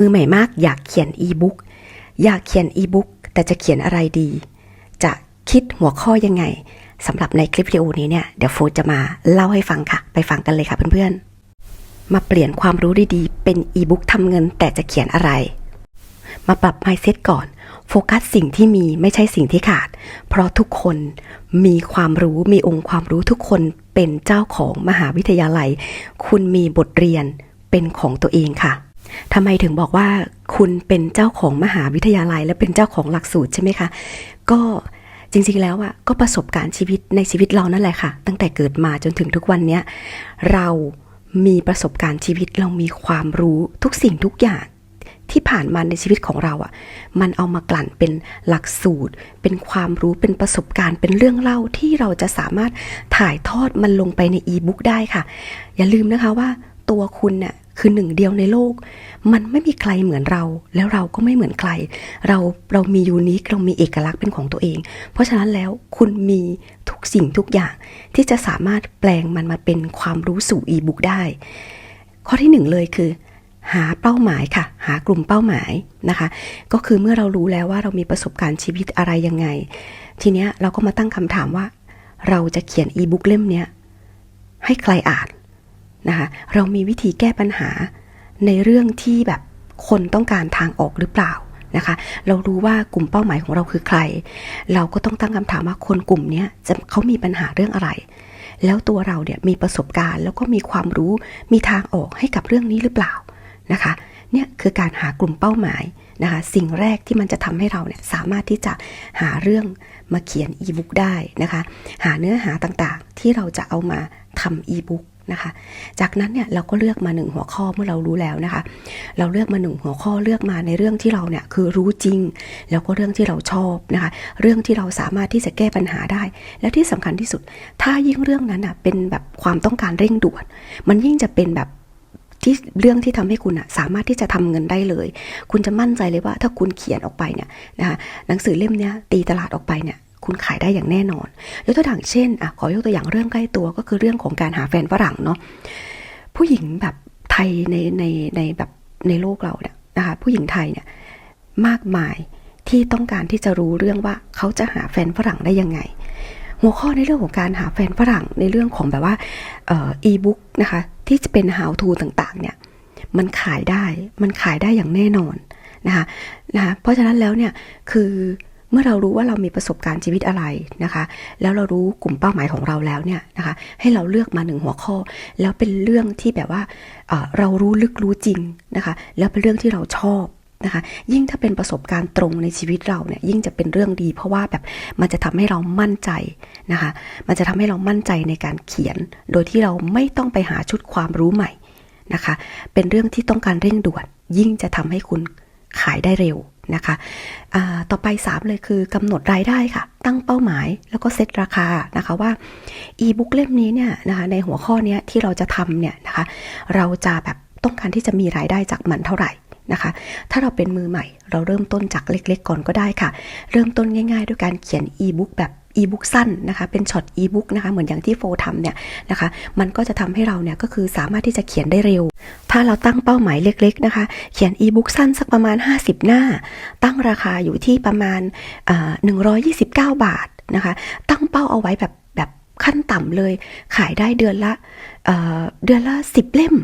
มือใหม่มากอยากเขียนอีบุ๊กอยากเขียนอีบุ๊กแต่จะเขียนอะไรดี จะคิดหัวข้อยังไงสำหรับในคลิปวิดีโอนี้เนี่ยเดี๋ยวโฟจะมาเล่าให้ฟังค่ะ ไปฟังกันเลยค่ะเพื่อนๆ มาเปลี่ยนความรู้ดีๆ เป็นอีบุ๊กทำเงินแต่จะเขียนอะไร มาปรับ mindset ก่อน โฟกัสสิ่งที่มีไม่ใช่สิ่งที่ขาด เพราะทุกคนมีความรู้มีองค์ความรู้ทุกคนเป็นเจ้าของมหาวิทยาลัย คุณมีบทเรียนเป็นของตัวเองค่ะ ทำไมถึงบอกว่าคุณเป็นเจ้าของมหาวิทยาลัย และเป็นเจ้าของหลักสูตรใช่ไหมคะ ก็จริงๆแล้วอะก็ประสบการณ์ชีวิตในชีวิตเรานั่นแหละค่ะ ตั้งแต่เกิดมาจนถึงทุกวันเนี้ยเรามีประสบการณ์ชีวิตเรามีความรู้ทุกสิ่งทุกอย่างที่ผ่านมาในชีวิตของเราอะ่ะ มันเอามากลั่นเป็นหลักสูตร เป็นความรู้ เป็นประสบการณ์ เป็นเรื่องเล่าที่เราจะสามารถถ่ายทอดมันลงไปในอีบุ๊กได้ค่ะ อย่าลืมนะคะว่าตัวคุณเนี่ย คือหนึ่งเดียวในโลก มันไม่มีใครเหมือนเรา แล้วเราก็ไม่เหมือนใคร เราเรามียูนิคเรามีเอกลักษณ์เป็นของตัวเอง เพราะฉะนั้นแล้วคุณมีทุกสิ่งทุกอย่าง ที่จะสามารถแปลงมันมาเป็นความรู้สู่อีบุ๊กได้ ข้อที่หนึ่งเลยคือหาเป้าหมายค่ะ หากลุ่มเป้าหมายนะคะ ก็คือเมื่อเรารู้แล้วว่าเรามีประสบการณ์ชีวิตอะไรยังไง ทีเนี้ยเราก็มาตั้งคำถามว่า เราจะเขียนอีบุ๊กเล่มเนี้ยให้ใครอ่าน นะคะ เรามีวิธีแก้ปัญหาในเรื่องที่แบบคนต้องการทางออกหรือเปล่านะคะ เรารู้ว่ากลุ่มเป้าหมายของเราคือใคร เราก็ต้องตั้งคำถามว่าคนกลุ่มนี้จะเขามีปัญหาเรื่องอะไร แล้วตัวเราเนี่ยมีประสบการณ์แล้วก็มีความรู้มีทางออกให้กับเรื่องนี้หรือเปล่านะคะเนี่ยคือการหากลุ่มเป้าหมายนะคะสิ่งแรกที่มันจะทำให้เราเนี่ยสามารถที่จะหาเรื่องมาเขียนอีบุ๊กได้นะคะ หาเนื้อหาต่างๆ ที่เราจะเอามาทำอีบุ๊ก นะคะ จากนั้นเนี่ยเราก็เลือกมาหนึ่งหัวข้อเมื่อเรารู้แล้วนะคะ เราเลือกมาหนึ่งหัวข้อเลือกมาในเรื่องที่เราเนี่ยคือรู้จริง แล้วก็เรื่องที่เราชอบนะคะ เรื่องที่เราสามารถที่จะแก้ปัญหาได้ แล้วที่สำคัญที่สุด ถ้ายิ่งเรื่องนั้นอะเป็นแบบความต้องการเร่งด่วน มันยิ่งจะเป็นแบบที่เรื่องที่ทำให้คุณอะสามารถที่จะทำเงินได้เลย คุณจะมั่นใจเลยว่าถ้าคุณเขียนออกไปเนี่ยนะคะหนังสือเล่มเนี้ยตีตลาดออกไปเนี่ย คุณขายได้อย่างแน่นอน ยกตัวอย่างเช่นอะขอยกตัวอย่างเรื่องใกล้ตัวก็คือเรื่องของการหาแฟนฝรั่งเนาะผู้หญิงแบบไทยในในในแบบในโลกเราเนี่ยนะคะผู้หญิงไทยเนี่ยมากมายที่ต้องการที่จะรู้เรื่องว่าเขาจะหาแฟนฝรั่งได้ยังไง หัวข้อในเรื่องของการหาแฟนฝรั่งในเรื่องของแบบว่าอีบุ๊กนะคะที่จะเป็น how to ต่างๆเนี่ยมันขายได้มันขายได้อย่างแน่นอนนะคะนะคะเพราะฉะนั้นแล้วเนี่ยคือ เมื่อเรารู้ว่าเรามีประสบการณ์ชีวิตอะไรนะคะ แล้วเรารู้กลุ่มเป้าหมายของเราแล้วเนี่ยนะคะ ให้เราเลือกมาหนึ่งหัวข้อ แล้วเป็นเรื่องที่แบบว่าเรารู้ลึกรู้จริงนะคะ แล้วเป็นเรื่องที่เราชอบนะคะยิ่งถ้าเป็นประสบการณ์ตรงในชีวิตเราเนี่ยยิ่งจะเป็นเรื่องดี เพราะว่าแบบมันจะทำให้เรามั่นใจนะคะมันจะทำให้เรามั่นใจในการเขียน โดยที่เราไม่ต้องไปหาชุดความรู้ใหม่นะคะเป็นเรื่องที่ต้องการเร่งด่วน ยิ่งจะทำให้คุณ ขายได้เร็วนะคะต่อไป 3 เลยคือกำหนดรายได้ค่ะ ตั้งเป้าหมายแล้วก็เซตราคานะคะว่าอีบุ๊กเล่มนี้เนี่ยนะคะในหัวข้อนี้ที่เราจะทำเนี่ยนะคะเราจะแบบต้องการที่จะมีรายได้จากมันเท่าไหร่นะคะ ถ้าเราเป็นมือใหม่เราเริ่มต้นจากเล็กๆก่อนก็ได้ค่ะ เริ่มต้นง่าย ๆ ด้วยการเขียนอีบุ๊กแบบ อีบุ๊กสั้นนะคะ เป็นช็อตอีบุ๊กนะคะ เหมือนอย่างที่โฟทำเนี่ยนะคะ มันก็จะทำให้เราเนี่ยก็คือสามารถที่จะเขียนได้เร็ว ถ้าเราตั้งเป้าหมายเล็กๆนะคะ เขียนอีบุ๊กสั้นสักประมาณ 50 หน้า ตั้งราคาอยู่ที่ประมาณหนึ่งร้อยยี่สิบเก้าบาทนะคะ ตั้งเป้าเอาไว้แบบแบบขั้นต่ำเลย ขายได้เดือนละเเดือนละสิบเล่ม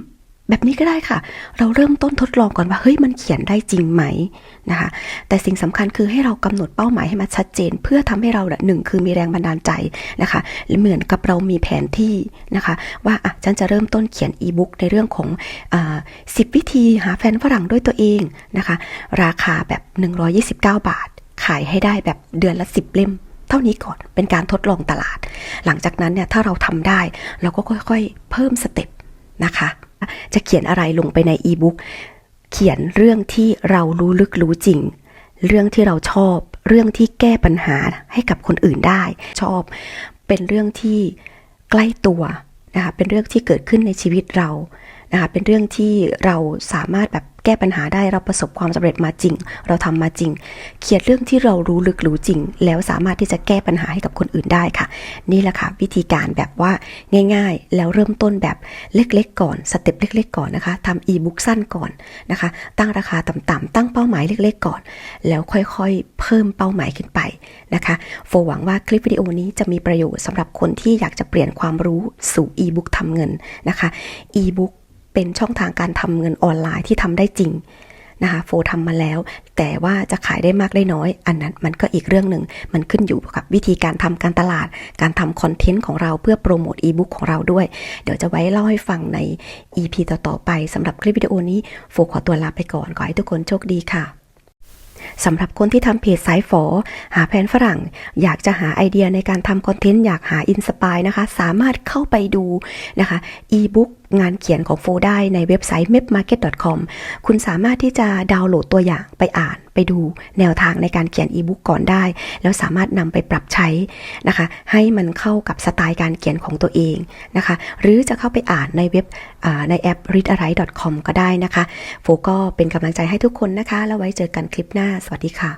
แบบนี้ก็ได้ค่ะ เราเริ่มต้นทดลองก่อนว่าเฮ้ยมันเขียนได้จริงไหมนะคะ แต่สิ่งสำคัญคือให้เรากำหนดเป้าหมายให้มันชัดเจน เพื่อทำให้เราหนึ่งคือมีแรงบันดาลใจนะคะเหมือนกับเรามีแผนที่นะคะ ว่าอะฉันจะเริ่มต้นเขียนอีบุ๊กในเรื่องของสิบวิธีหาแฟนฝรั่งด้วยตัวเองนะคะ ราคาแบบ 129 บาท ขายให้ได้แบบเดือนละ 10 เล่มเท่านี้ก่อนเป็นการทดลองตลาด หลังจากนั้นเนี่ยถ้าเราทำได้ เราก็ค่อยๆ เพิ่มสเต็ป นะคะ จะเขียนอะไรลงไปในอีบุ๊กเขียนเรื่องที่เรารู้ลึกรู้จริง เรื่องที่เราชอบ เรื่องที่แก้ปัญหาให้กับคนอื่นได้ ชอบ เป็นเรื่องที่ใกล้ตัวนะคะ เป็นเรื่องที่เกิดขึ้นในชีวิตเรา นะคะ เป็นเรื่องที่เราสามารถแบบ แก้ปัญหาได้เราประสบความสำเร็จมาจริง เราทำมาจริง เขียนเรื่องที่เรารู้ลึกรู้จริง แล้วสามารถที่จะแก้ปัญหาให้กับคนอื่นได้ค่ะ นี่แหละค่ะ วิธีการแบบว่าง่าย ๆ แล้วเริ่มต้นแบบเล็กๆ ก่อนสเต็ปเล็ก ๆ ก่อนนะคะทำอีบุ๊กสั้นก่อนนะคะ ตั้งราคาต่ำๆตั้งเป้าหมายเล็ก ๆ ก่อน แล้วค่อยๆ เพิ่มเป้าหมายขึ้นไปนะคะโฟหวังว่าคลิปวิดีโอนี้จะมีประโยชน์สำหรับคนที่อยากจะเปลี่ยนความรู้สู่อีบุ๊กทำเงินนะคะอีบุ๊ก เป็นช่องทางการทำเงินออนไลน์ที่ทำได้จริงนะคะโฟทำมาแล้ว แต่ว่าจะขายได้มากได้น้อย อันนั้นมันก็อีกเรื่องหนึ่ง มันขึ้นอยู่กับวิธีการทำการตลาด การทำคอนเทนต์ของเราเพื่อโปรโมทอีบุ๊กของเราด้วย เดี๋ยวจะไว้เล่าให้ฟังใน EP ต่อ ๆ ไปสำหรับคลิปวิดีโอนี้โฟขอตัวลาไปก่อน ขอให้ทุกคนโชคดีค่ะสำหรับคนที่ทำเพจสายฝอ หาแผนฝรั่ง อยากจะหาไอเดียในการทำคอนเทนต์ อยากหาอินสปายนะคะ สามารถเข้าไปดูนะคะอีบุ๊กงานเขียนของโฟได้ในเว็บไซต์ mapmarket.com คุณสามารถที่จะดาวน์โหลดตัวอย่างไปอ่านไปดูแนวทางในการเขียนอีบุ๊กก่อนได้ แล้วสามารถนำไปปรับใช้นะคะ ให้มันเข้ากับสไตล์การเขียนของตัวเองนะคะ หรือจะเข้าไปอ่านในเว็บในแอป readaright.com ก็ได้นะคะ โฟก็เป็นกำลังใจให้ทุกคนนะคะ แล้วไว้เจอกันคลิปหน้า สวัสดีค่ะ